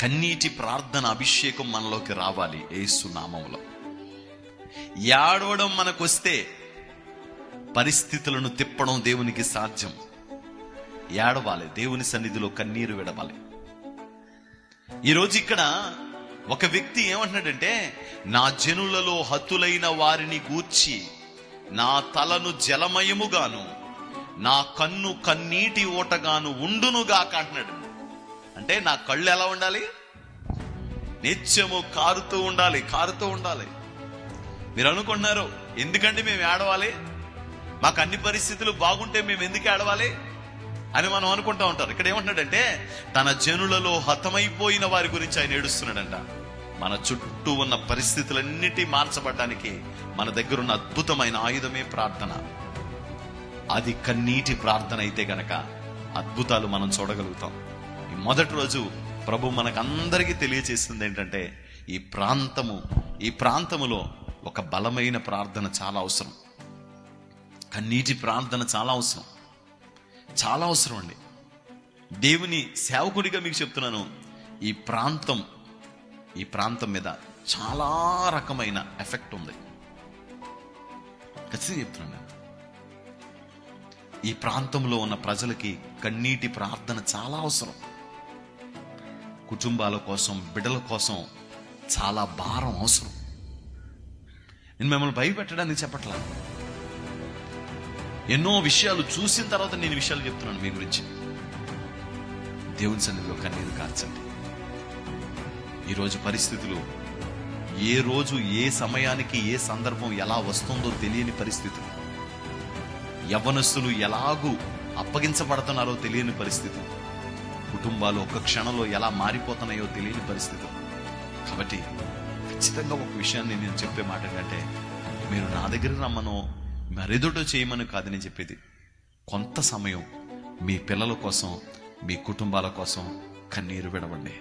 కన్నీటి ప్రార్థన అభిషేకం మనలోకి రావాలి ఏసు నామంలో ఏడవడం మనకొస్తే పరిస్థితులను తిప్పడం దేవునికి సాధ్యం. ఏడవాలి దేవుని సన్నిధిలో కన్నీరు విడవాలి. ఈరోజు ఇక్కడ ఒక వ్యక్తి ఏమంటున్నాడంటే నా జనులలో హతులైన వారిని గూర్చి నా తలను జలమయముగాను నా కన్ను కన్నీటి ఓటగాను ఉండునుగాక అంటున్నాడు. అంటే నా కళ్ళు ఎలా ఉండాలి? నిత్యము కారుతూ ఉండాలి కారుతూ ఉండాలి. మీరు అనుకున్నారు ఎందుకంటే మేము ఏడవాలి? మాకు అన్ని పరిస్థితులు బాగుంటే మేము ఎందుకు ఏడవాలి? అని మనం అనుకుంటా ఉంటారు. ఇక్కడ ఏమంటున్నాడంటే తన జనులలో హతమైపోయిన వారి గురించి ఆయన ఏడుస్తున్నాడంట. మన చుట్టూ ఉన్న పరిస్థితులన్నిటి మార్చబడడానికి మన దగ్గర ఉన్న అద్భుతమైన ఆయుధమే ప్రార్థన. అది కన్నీటి ప్రార్థన అయితే గనక అద్భుతాలు మనం చూడగలుగుతాం. ఈ మొదటి రోజు ప్రభు మనకందరికీ తెలియచేస్తుంది ఏంటంటే ఈ ప్రాంతము ఈ ప్రాంతములో ఒక బలమైన ప్రార్థన చాలా అవసరం. కన్నీటి ప్రార్థన చాలా అవసరం. చాలా అవసరం అండి. దేవుని సేవకుడిగా మీకు చెప్తున్నాను ఈ ప్రాంతం ఈ ప్రాంతం మీద చాలా రకమైన ఎఫెక్ట్ ఉంది. ఖచ్చితంగా చెప్తున్నాను నేను. ఈ ప్రాంతంలో ఉన్న ప్రజలకి కన్నీటి ప్రార్థన చాలా అవసరం. కుటుంబాల కోసం బిడ్డల కోసం చాలా భారం అవసరం. నేను మిమ్మల్ని భయపెట్టడానికి చెప్పట్లా? ఎన్నో విషయాలు చూసిన తర్వాత నేను విషయాలు చెప్తున్నాను మీ గురించి. దేవుని సన్నిధిలో కన్నీరు కార్చండి. ఈరోజు పరిస్థితులు ఏ రోజు ఏ సమయానికి ఏ సందర్భం ఎలా వస్తుందో తెలియని పరిస్థితులు. యవ్వనస్తులు ఎలాగూ అప్పగించబడుతున్నారో తెలియని పరిస్థితి కుటుంబాలు ఒక్క క్షణంలో ఎలా మారిపోతున్నాయో తెలియని పరిస్థితి. కాబట్టి ఖచ్చితంగా ఒక విషయాన్ని నేను చెప్పే మాట ఏంటంటే మీరు నా దగ్గర రమ్మనో మరెదుటో చేయమని కాదని చెప్పేది. కొంత సమయం మీ పిల్లల కోసం మీ కుటుంబాల కోసం కన్నీరు విడవండి.